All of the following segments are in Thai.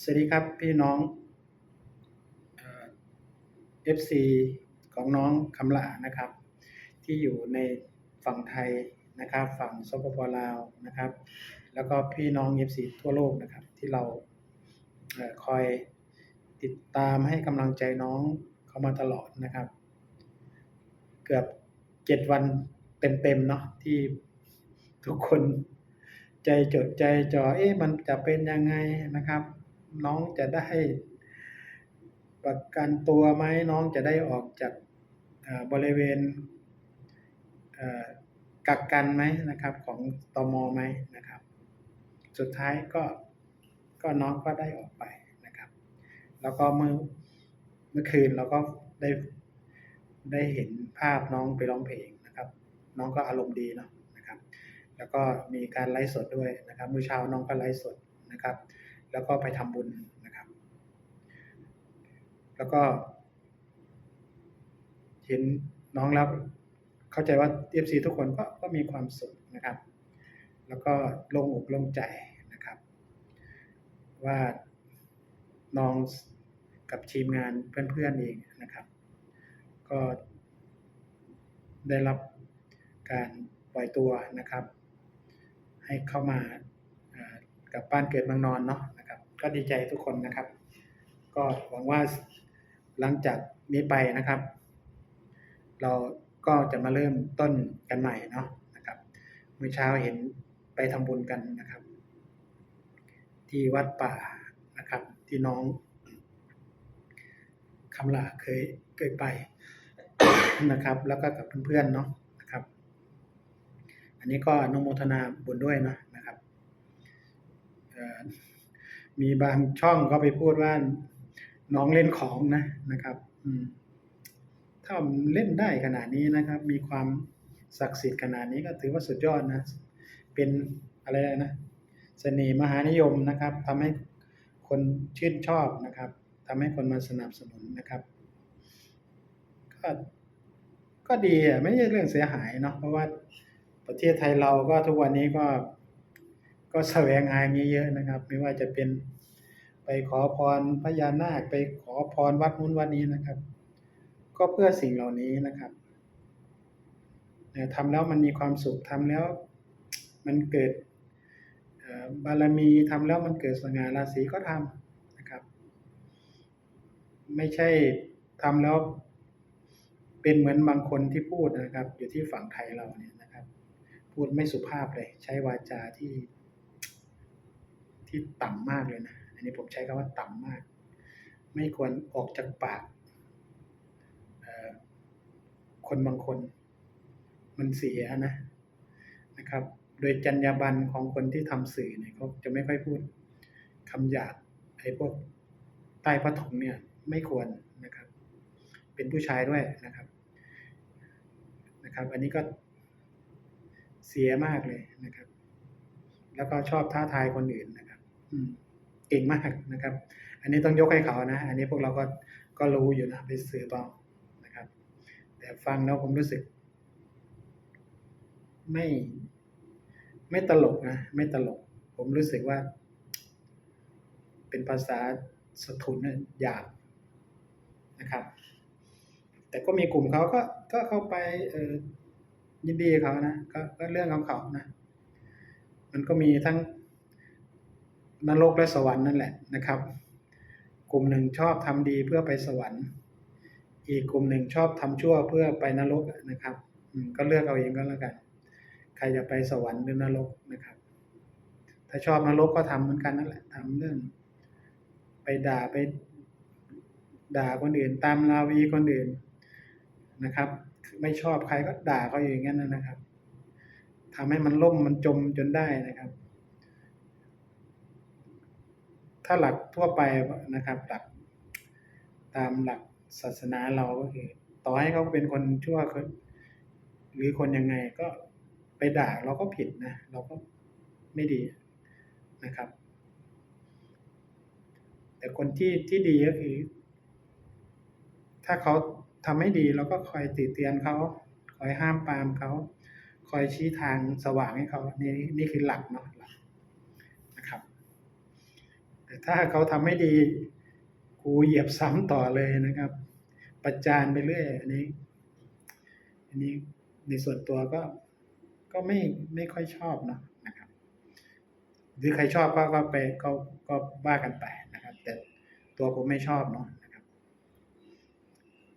สวัสดีครับพี่น้องเอฟซีของน้องคำละนะครับ ที่อยู่ในฝั่งไทยนะครับ ฝั่งสปปลาวนะครับ แล้วก็พี่น้องเอฟซีทั่วโลกนะครับ ที่เราเออคอยติดตามให้กำลังใจน้องเขามาตลอดนะครับ เกือบเจ็ดวันเต็มๆเนาะที่ทุกคนใจจดใจจ่อเอ๊ะมันจะเป็นยังไงนะครับ น้องจะได้ประกันตัวไหมน้องจะได้ออกจากบริเวณกักกันไหมนะครับของตมไหมนะครับ สุดท้ายก็ก็น้องก็ได้ออกไปนะครับ แล้วก็เมื่อเมื่อคืนเราก็ได้ได้เห็นภาพน้องไปร้องเพลงนะครับ น้องก็อารมณ์ดีเนาะนะครับ แล้วก็มีการไลฟ์สดด้วยนะครับมื้อเช้าน้องก็ไลฟ์สดนะครับ แล้วก็ไปทำบุญนะครับ แล้วก็ เห็นน้องแล้วเข้าใจว่า FC ทุกคนก็ก็มีความสุขนะครับ แล้วก็โล่งอกโล่งใจนะครับ ว่าน้องกับทีมงานเพื่อนๆเองนะครับ ก็ได้รับการปล่อยตัวนะครับ ให้เข้ามากับบ้านเกิดเมืองนอนเนาะ ก็ดีใจทุกคนนะครับ ก็หวังว่าหลังจากนี้ไปนะครับ เราก็จะมาเริ่มต้นกันใหม่เนาะนะครับเมื่อเช้าเห็นไปทำบุญกันนะครับ ที่วัดป่านะครับ ที่น้องคำลาเคยเคยไปนะครับ แล้วก็กับเพื่อนๆเนาะนะครับ อันนี้ก็นุโมทนาบุญด้วยนะนะครับเอ่อ มีบางช่องก็ไปพูดว่าน้องเล่นของนะนะครับอืมถ้าเล่นได้ขนาดนี้นะครับ มีความศักดิ์สิทธิ์ขนาดนี้ก็ถือว่าสุดยอดนะ เป็นอะไรนะเสน่ห์มหานิยมนะครับทำให้คนชื่นชอบนะครับทำให้คนมาสนับสนุนนะครับ ก็ก็ดีอะไม่ใช่เรื่องเสียหายเนาะเพราะว่าประเทศไทยเราก็ทุกวันนี้ก็ ก็แสวงหาอย่างนี้เยอะนะครับ ไม่ว่าจะเป็นไปขอพรพญานาคไปขอพรวัดนู้นวัดนี้นะครับ ก็เพื่อสิ่งเหล่านี้นะครับทำแล้วมันมีความสุขทำแล้วมันเกิดบารมีทำแล้วมันเกิดสง่าราศีก็ทำนะครับ ไม่ใช่ทำแล้วเป็นเหมือนบางคนที่พูดนะครับ อยู่ที่ฝั่งไทยเราเนี่ยนะครับ พูดไม่สุภาพเลย ใช้วาจาที่ ที่ต่ำมากเลยนะ อันนี้ผมใช้คำว่าต่ำมาก ไม่ควรออกจากปาก คนบางคน มันเสียนะนะครับ โดยจรรยาบรรณของคนที่ทำสื่อเนี่ยเขาจะไม่ค่อยพูดคำหยาบไอ้พวกใต้ผ้าถุงเนี่ยไม่ควรนะครับ เป็นผู้ชายด้วยนะครับนะครับ อันนี้ก็เสียมากเลยนะครับ แล้วก็ชอบท้าทายคนอื่นนะครับ เก่งมากนะครับ อันนี้ต้องยกให้เขานะ อันนี้พวกเราก็ก็รู้อยู่นะไปสืบเอนะครับ แต่ฟังแล้วผมรู้สึก ไม่ ไม่ตลกนะ ไม่ตลก ผมรู้สึกว่า เป็นภาษาสถุนหยาบนะครับ แต่ก็มีกลุ่มเขาก็ก็เข้าไปยินดีเขานะก็ก็เรื่องของเขานะ มันก็มีทั้ง นรกและสวรรค์นั่นแหละนะครับ กลุ่มหนึ่งชอบทำดีเพื่อไปสวรรค์ อีกกลุ่มหนึ่งชอบทำชั่วเพื่อไปนรกนะครับก็เลือกเอาเองก็แล้วกัน ใครจะไปสวรรค์หรือนรกนะครับ ถ้าชอบนรกก็ทำเหมือนกันนั่นแหละทำเรื่อง ไปด่าไปด่าคนอื่น ตามราวีคนอื่นนะครับ ไม่ชอบใครก็ด่าเขาอย่างนั้นนะครับทำให้มันล่มมันจมจนได้นะครับ ถ้าหลักทั่วไปนะครับ หลักตามหลักศาสนาเราก็คือต่อให้เขาเป็นคนชั่วคนหรือคนยังไงก็ไปด่าเราก็ผิดนะ เราก็ไม่ดีนะครับ แต่คนที่ที่ดีก็คือ ถ้าเขาทำไม่ดีเราก็คอยติเตียนเขาคอยห้ามปามเขาคอยชี้ทางสว่างให้เขานี่นี่คือหลักเนาะหลักนะครับ แต่ถ้าเขาทำไม่ดีครูเหยียบซ้ำต่อเลยนะครับ ประจานไปเรื่อยอันนี้ อันนี้ในส่วนตัวก็ก็ไม่ไม่ค่อยชอบนะนะครับ หรือใครชอบก็ก็ไปก็ก็ว่ากันไปนะครับ แต่ตัวผมไม่ชอบเนาะนะครับ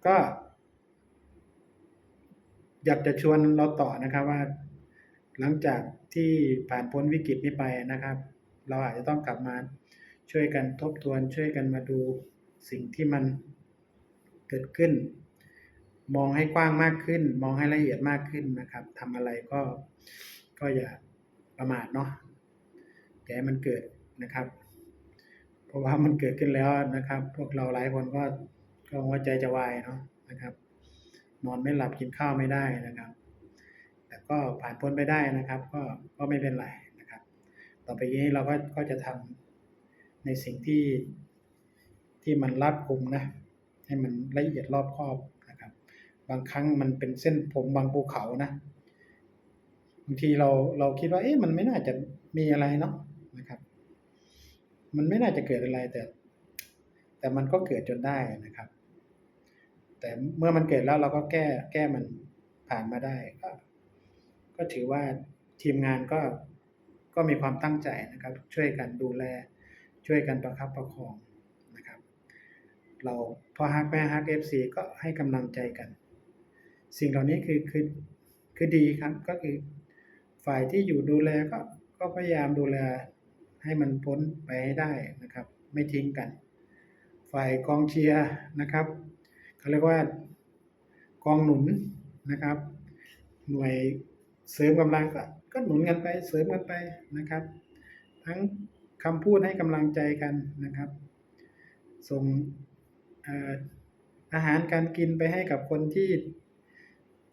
ก็ อยากจะชวนเราต่อนะครับว่า หลังจากที่ผ่านพ้นวิกฤตนี้ไปนะครับ เราอาจจะต้องกลับมา ช่วยกันทบทวนช่วยกันมาดูสิ่งที่มันเกิดขึ้น มองให้กว้างมากขึ้น มองให้ละเอียดมากขึ้นนะครับทำอะไรก็ก็อย่าประมาทเนาะแต่มันเกิดนะครับ เพราะว่ามันเกิดขึ้นแล้วนะครับ พวกเราหลายคนก็ก็หัวใจจะวายเนาะนะครับ นอนไม่หลับกินข้าวไม่ได้นะครับ แต่ก็ผ่านพ้นไปได้นะครับ ก็ก็ไม่เป็นไรนะครับ ต่อไปนี้เราก็ก็จะทำ ในสิ่งที่ที่มันรัดกุมนะ ให้มันละเอียดรอบคอบนะครับ บางครั้งมันเป็นเส้นผมบางภูเขานะบางทีเราเราคิดว่า เอ๊ะมันไม่น่าจะมีอะไรเนาะนะครับ มันไม่น่าจะเกิดอะไรแต่ แต่มันก็เกิดจนได้นะครับ แต่เมื่อมันเกิดแล้วเราก็แก้แก้มันผ่านมาได้ก็ก็ถือว่าทีมงานก็ก็มีความตั้งใจนะครับ ช่วยกันดูแล ช่วยกันประคับประคองนะครับ เราพอฮักแม่ฮักเอฟซีก็ให้กำลังใจกัน สิ่งเหล่านี้คือคือคือดีครับก็คือฝ่ายที่อยู่ดูแลก็ก็พยายามดูแลให้มันพ้นไปให้ได้นะครับ ไม่ทิ้งกัน ฝ่ายกองเชียร์นะครับเขาเรียกว่ากองหนุนนะครับ หน่วยเสริมกำลังก็ก็หนุนกันไปเสริมกันไปนะครับ ทั้ง คำพูดให้กำลังใจกันนะครับ ส่งเอ่อาหารการกินไปให้กับคนที่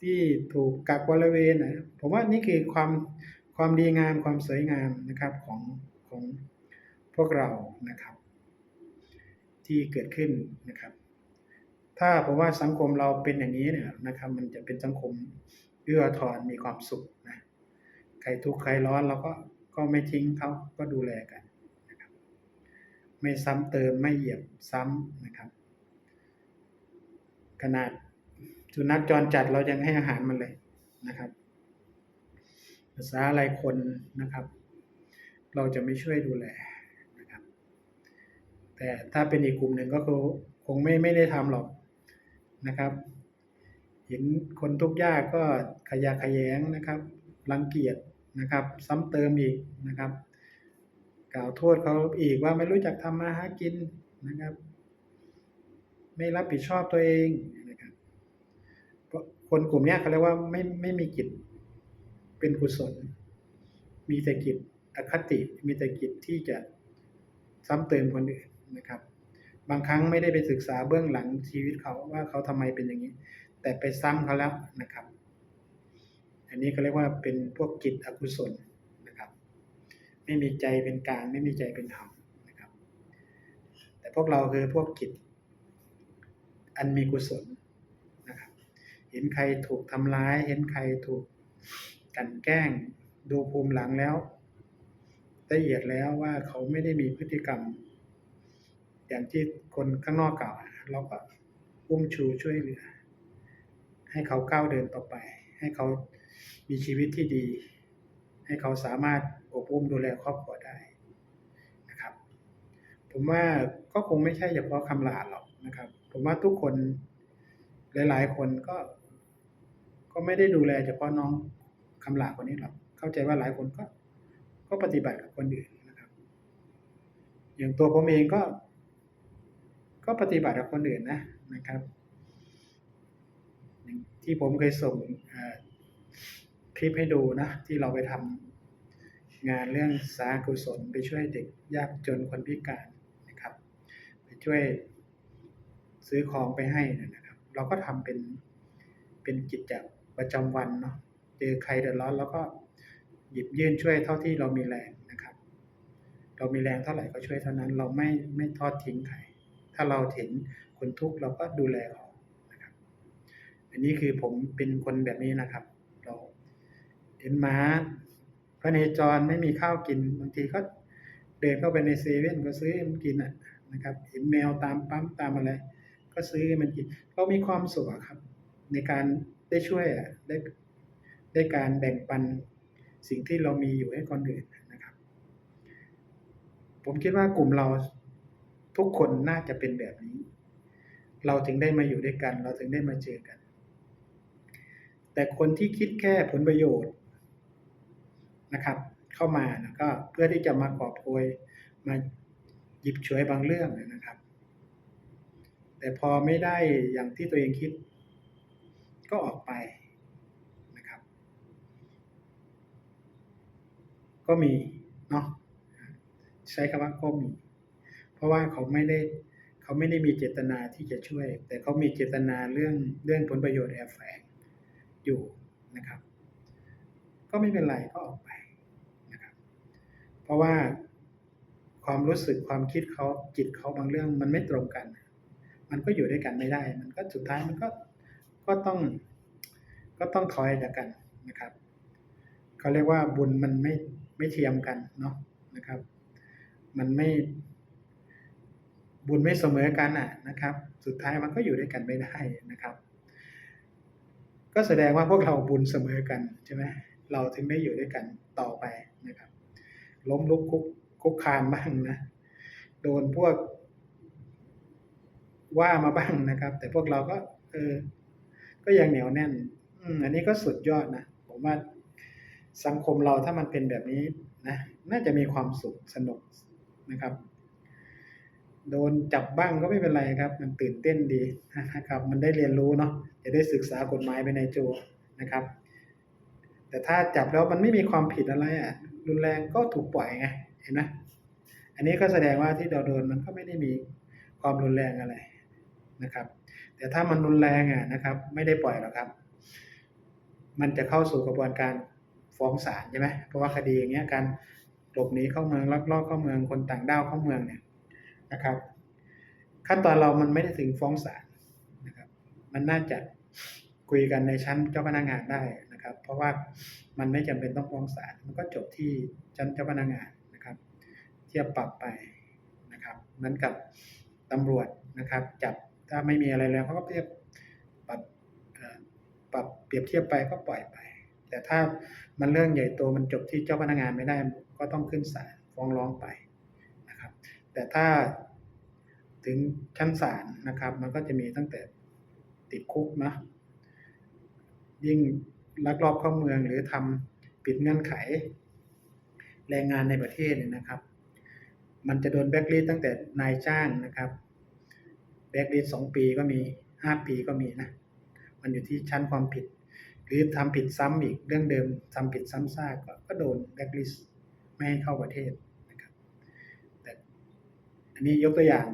ที่ถูกกักบริเวณนะผมว่านี่คือความความดีงามความสวยงามนะครับของของพวกเรานะครับ ที่เกิดขึ้นนะครับ ถ้าผมว่าสังคมเราเป็นอย่างนี้เนี่ยนะครับ มันจะเป็นสังคมเอื้อทอนมีความสุขนะใครทุกข์ใครร้อนเราก็ก็ไม่ทิ้งเขาก็ดูแลกัน ไม่ซ้ำเติมไม่เหยียบซ้ำนะครับ ขนาดสุนัขจรจัดเรายังให้อาหารมันเลยนะครับ ภาษาอะไรคนนะครับ เราจะไม่ช่วยดูแลนะครับ แต่ถ้าเป็นอีกกลุ่มหนึ่งก็คงคงไม่ไม่ได้ทำหรอกนะครับ เห็นคนทุกข์ยากก็ขยะขยงนะครับ รังเกียจนะครับ ซ้ำเติมอีกนะครับ กล่าวโทษเขาอีกว่าไม่รู้จักทำมาหากินนะครับ ไม่รับผิดชอบตัวเองนะครับคนกลุ่มนี้เขาเรียกว่าไม่ไม่มีจิตเป็นกุศล มีแต่จิตอคติ มีแต่จิตที่จะซ้ำเติมคนอื่นนะครับ บางครั้งไม่ได้ไปศึกษาเบื้องหลังชีวิตเขาว่าเขาทำไมเป็นอย่างนี้ แต่ไปซ้ำเขาแล้วนะครับ อันนี้เขาเรียกว่าเป็นพวกจิตอกุศล ไม่มีใจเป็นกลางไม่มีใจเป็นธรรมนะครับ แต่พวกเราคือพวกจิตอันมีกุศลนะครับ เห็นใครถูกทำร้าย เห็นใครถูกกันแกล้งดูภูมิหลังแล้วละเอียดแล้วว่าเขาไม่ได้มีพฤติกรรม อย่างที่คนข้างนอกกล่าวเราก็อุ้มชูช่วยเหลือ ให้เขาก้าวเดินต่อไป ให้เขามีชีวิตที่ดี ให้เขาสามารถอบอุ้มดูแลครอบครัวได้นะครับ ผมว่าก็คงไม่ใช่เฉพาะคำลาหรอกนะครับ ผมว่าทุกคนหลาย ๆ คนก็ ก็ไม่ได้ดูแลเฉพาะน้องคำลาคนนี้หรอก เข้าใจว่าหลายคนก็ ก็ปฏิบัติกับคนอื่นนะครับ อย่างตัวผมเองก็ ก็ปฏิบัติกับคนอื่นนะนะครับที่ผมเคยส่ง คลิปให้ดูนะที่เราไปทำงานเรื่องสากุศลไปช่วยเด็กยากจนคนพิการนะครับ ไปช่วยซื้อของไปให้นะครับ เราก็ทำเป็นเป็นกิจจประจำวันเนาะเจอใครเดือดร้อนเราก็หยิบยื่นช่วยเท่าที่เรามีแรงนะครับ เรามีแรงเท่าไหร่ก็ช่วยเท่านั้น เราไม่ไม่ทอดทิ้งใครถ้าเราเห็นคนทุกข์เราก็ดูแลเขานะครับ อันนี้คือผมเป็นคนแบบนี้นะครับ เห็นหมาพระเนจรไม่มีข้าวกิน บางทีก็เดินเข้าไปในเซเว่นก็ซื้อให้มันกินอะนะครับ เห็นแมวตามปั๊มตามอะไร ก็ซื้อให้มันกิน เรามีความสุขครับ ในการได้ช่วยอะได้ได้การแบ่งปันสิ่งที่เรามีอยู่ให้คนอื่นนะครับ ผมคิดว่ากลุ่มเราทุกคนน่าจะเป็นแบบนี้ เราถึงได้มาอยู่ด้วยกัน เราถึงได้มาเจอกัน แต่คนที่คิดแค่ผลประโยชน์ นะครับ เข้ามานะก็เพื่อที่จะมากอบโกยมาหยิบฉวยบางเรื่องนะครับ แต่พอไม่ได้อย่างที่ตัวเองคิด ก็ออกไปนะครับ ก็มีเนาะใช้คำว่าก็มี เพราะว่าเขาไม่ได้เขาไม่ได้มีเจตนาที่จะช่วย แต่เขามีเจตนาเรื่องเรื่องผลประโยชน์แอบแฝงอยู่นะครับ ก็ไม่เป็นไรก็ออกไป เพราะว่าความรู้สึกความคิดเขาจิตเขาบางเรื่องมันไม่ตรงกัน มันก็อยู่ด้วยกันไม่ได้ มันก็สุดท้ายมันก็ก็ต้องก็ต้องถอยจากกันนะครับเขาเรียกว่าบุญมันไม่ไม่เทียมกันเนาะนะครับ มันไม่ บุญไม่เสมอกันอะนะครับ สุดท้ายมันก็อยู่ด้วยกันไม่ได้นะครับ ก็แสดงว่าพวกเราบุญเสมอกันใช่ไหมเราถึงได้อยู่ด้วยกันต่อไปนะครับ ล้มลุกคุกคุกคานบ้างนะโดนพวกว่ามาบ้างนะครับ แต่พวกเราก็เออ ก็ยังเหนียวแน่นอืมอันนี้ก็สุดยอดนะผมว่าสังคมเราถ้ามันเป็นแบบนี้นะน่าจะมีความสุขสนุกนะครับ โดนจับบ้างก็ไม่เป็นไรครับ มันตื่นเต้นดีนะครับ มันได้เรียนรู้เนาะจะได้ศึกษากฎหมายไปในตัวนะครับ แต่ถ้าจับแล้วมันไม่มีความผิดอะไรอะ รุนแรงก็ถูกปล่อยไงเห็นไหมอันนี้ก็แสดงว่าที่เราโดนมันก็ไม่ได้มีความรุนแรงอะไรนะครับ แต่ถ้ามันรุนแรงอะนะครับ ไม่ได้ปล่อยหรอกครับ มันจะเข้าสู่กระบวนการฟ้องศาลใช่ไหมเพราะว่าคดีอย่างเงี้ยการหลบหนีเข้าเมืองลักลอบเข้าเมืองคนต่างด้าวเข้าเมืองเนี่ยนะครับ ขั้นตอนเรามันไม่ได้ถึงฟ้องศาลนะครับ มันน่าจะคุยกันในชั้นเจ้าพนักงานได้ นะครับ เพราะว่ามันไม่จำเป็นต้องฟ้องศาลมันก็จบที่ชั้นเจ้าพนักงานนะครับเทียบปรับไปนะครับเหมือนกับตำรวจนะครับ จับถ้าไม่มีอะไรแล้วเขาก็เทียบปรับเปรับเปรียบเทียบไปก็ปล่อยไป แต่ถ้ามันเรื่องใหญ่โตมันจบที่เจ้าพนักงานไม่ได้ก็ต้องขึ้นศาลฟ้องร้องไปนะครับ แต่ถ้าถึงชั้นศาลนะครับ มันก็จะมีตั้งแต่ติดคุกนะยิ่ง ลักลอบเข้าเมืองหรือทำผิดเงื่อนไข แรงงานในประเทศเนี่ยนะครับ มันจะโดนแบล็คลิสตั้งแต่นายจ้างนะครับแบล็คลิสสองปีก็มีห้าปีก็มีนะมันอยู่ที่ชั้นความผิด หรือทำผิดซ้ำอีกเรื่องเดิมทำผิดซ้ำซากก็ก็โดนแบล็คลิสไม่ให้เข้าประเทศนะครับแต่อันนี้ยกตัวอย่าง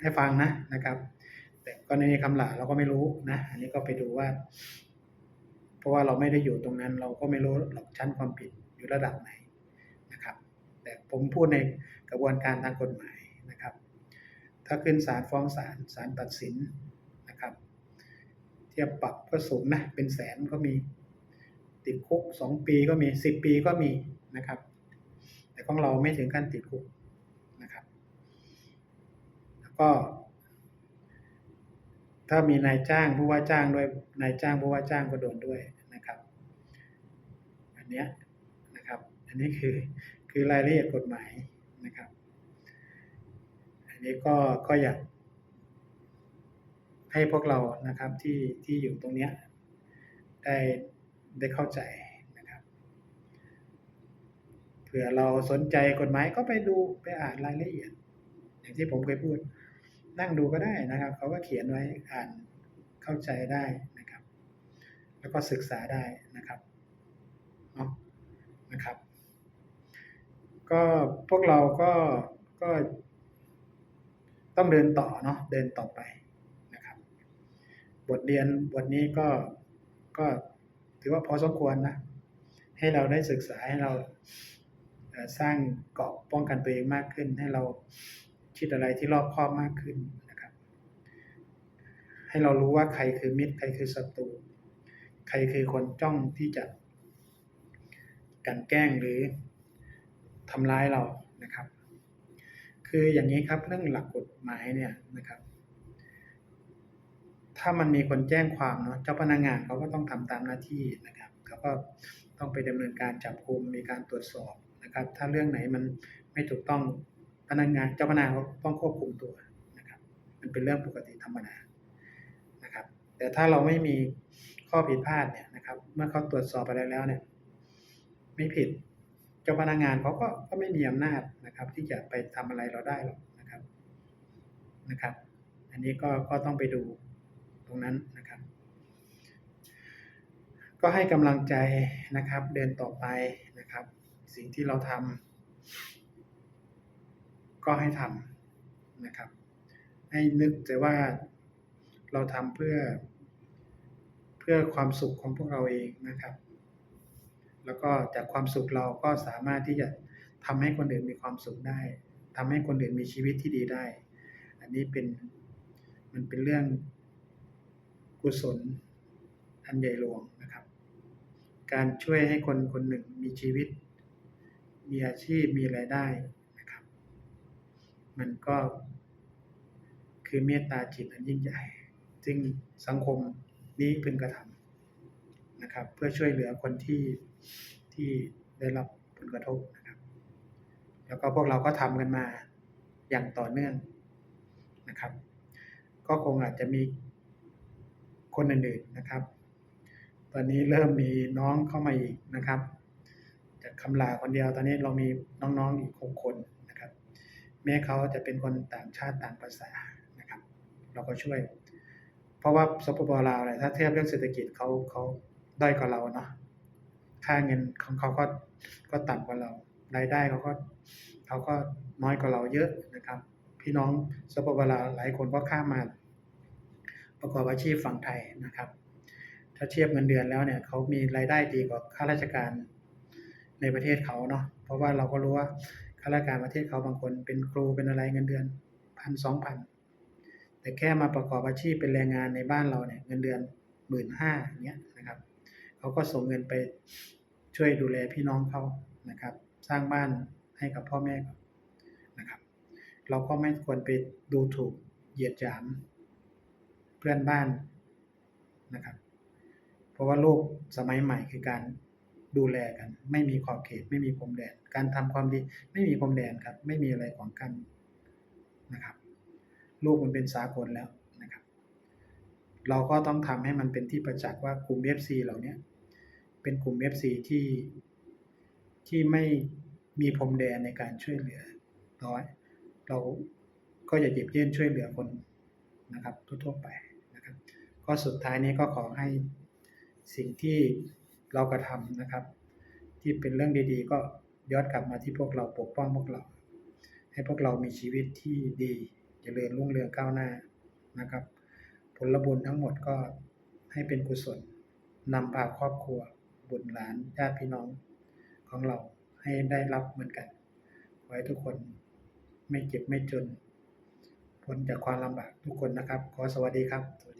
ให้ฟังนะนะครับ แต่กรณีคำหลาเราก็ไม่รู้นะ อันนี้ก็ไปดูว่า เพราะว่าเราไม่ได้อยู่ตรงนั้นเราก็ไม่รู้หรอกชั้นความผิดอยู่ระดับไหนนะครับ แต่ผมพูดในกระบวนการทางกฎหมายนะครับ ถ้าขึ้นศาลฟ้องศาลศาลตัดสินนะครับ เทียบปรับก็สูงนะเป็นแสนก็มีติดคุกสองปีก็มีสิบปีก็มีนะครับ แต่ของเราไม่ถึงขั้นติดคุกนะครับ แล้วก็ ถ้ามีนายจ้างผู้ว่าจ้างด้วยนายจ้างผู้ว่าจ้างก็โดนด้วยนะครับ อันเนี้ยนะครับ อันนี้คือคือรายละเอียดกฎหมายนะครับ อันนี้ก็ก็อยากให้พวกเรานะครับที่ที่อยู่ตรงเนี้ยได้ได้เข้าใจนะครับเผื่อเราสนใจกฎหมายก็ไปดูไปอ่านรายละเอียด อย่างที่ผมเคยพูด นั่งดูก็ได้นะครับเขาก็เขียนไว้อ่านเข้าใจได้นะครับ แล้วก็ศึกษาได้นะครับเนาะนะครับ ก็พวกเราก็ก็ต้องเดินต่อเนาะเดินต่อไปนะครับ บทเรียนบทนี้ก็ก็ถือว่าพอสมควรนะ ให้เราได้ศึกษาให้เราสร้างเกราะป้องกันตัวเองมากขึ้นให้เรา คิดอะไรที่รอบคอบมากขึ้นนะครับ ให้เรารู้ว่าใครคือมิตร ใครคือศัตรู ใครคือคนจ้องที่จะกันแกล้งหรือทำร้ายเรานะครับ คืออย่างนี้ครับเรื่องหลักกฎหมายเนี่ยนะครับ ถ้ามันมีคนแจ้งความเนาะเจ้าพนักงานเขาก็ต้องทำตามหน้าที่นะครับเขาก็ต้องไปดำเนินการจับกุมมีการตรวจสอบนะครับ ถ้าเรื่องไหนมันไม่ถูกต้อง พนักงานเจ้าพนักงานต้องควบคุมตัวนะครับ มันเป็นเรื่องปกติธรรมดานะครับ แต่ถ้าเราไม่มีข้อผิดพลาดเนี่ยนะครับ เมื่อเขาตรวจสอบไรแล้วเนี่ย ไม่ผิดเจ้าพนักงานเขาก็ก็ไม่มีอำนาจนะครับ ที่จะไปทำอะไรเราได้หรอกนะครับนะครับ อันนี้ก็ก็ต้องไปดูตรงนั้นนะครับ ก็ให้กำลังใจนะครับ เดินต่อไปนะครับ สิ่งที่เราทำ ก็ให้ทำนะครับ ให้นึกแต่ว่าเราทำเพื่อ เพื่อความสุขของพวกเราเองนะครับ แล้วก็จากความสุขเราก็สามารถที่จะทำให้คนอื่นมีความสุขได้ทำให้คนอื่นมีชีวิตที่ดีได้ อันนี้เป็นมันเป็นเรื่องกุศลอันใหญ่หลวงนะครับ การช่วยให้คนคนหนึ่งมีชีวิต มีอาชีพมีรายได้ มันก็ คือเมตตาจิตอันยิ่งใหญ่ ซึ่งสังคมนี้พึงกระทำนะครับ เพื่อช่วยเหลือคนที่ที่ได้รับผลกระทบนะครับ แล้วก็พวกเราก็ทำกันมาอย่างต่อเนื่องนะครับ ก็คงอาจจะมีคนอื่นๆนะครับ ตอนนี้เริ่มมีน้องเข้ามาอีกนะครับ จากคำลาคนเดียวตอนนี้เรามีน้องๆอีกหกคน แม้เขาจะเป็นคนต่างชาติต่างภาษานะครับ เราก็ช่วย เพราะว่าสปปลาวเนี่ยถ้าเทียบเรื่องเศรษฐกิจเขาเขาด้อยกว่าเราเนาะค่าเงินของเขาก็ก็ต่ำกว่าเรารายได้เขาก็เขาก็น้อยกว่าเราเยอะนะครับ พี่น้องสปปลาวหลายคนก็ข้ามมาประกอบอาชีพฝั่งไทยนะครับ ถ้าเทียบเงินเดือนแล้วเนี่ยเขามีรายได้ดีกว่าข้าราชการในประเทศเขาเนาะเพราะว่าเราก็รู้ว่า ข้าราชการประเทศเขาบางคนเป็นครูเป็นอะไรเงินเดือนพันสองพันแต่แค่มาประกอบอาชีพเป็นแรงงานในบ้านเราเนี่ยเงินเดือนหมื่นห้าอย่างเงี้ยนะครับเขาก็ส่งเงินไปช่วยดูแลพี่น้องเขานะครับ สร้างบ้านให้กับพ่อแม่นะครับ เราก็ไม่ควรไปดูถูกเหยียดหยาม เพื่อนบ้านนะครับ เพราะว่าโลกสมัยใหม่คือการ ดูแลกัน ไม่มีขอบเขต ไม่มีพรมแดน การทำความดี ไม่มีพรมแดนครับ ไม่มีอะไรขวางกันนะครับ โลกมันเป็นสากลแล้วนะครับ เราก็ต้องทำให้มันเป็นที่ประจักษ์ว่ากลุ่ม FC เหล่านี้เป็นกลุ่ม FC ที่ที่ไม่มีพรมแดนในการช่วยเหลือน้อยเราก็อย่าหยิบยื่นช่วยเหลือคนนะครับทั่วๆไปนะครับก็สุดท้ายนี้ก็ขอให้สิ่งที่ เรากระทำนะครับ ที่เป็นเรื่องดีๆ ก็ย้อนกลับมาที่พวกเราปกป้องพวกเรา ให้พวกเรามีชีวิตที่ดีจเจริญรุ่งเรืองก้าวหน้านะครับ ผลบุญทั้งหมดก็ให้เป็นกุศลนำพาครอบครัว บุตรหลานญาติพี่น้องของเราให้ได้รับเหมือนกัน ขอให้ทุกคนไม่เจ็บไม่จนพ้นจากความลำบากทุกคนนะครับ ขอสวัสดีครับสวัสดี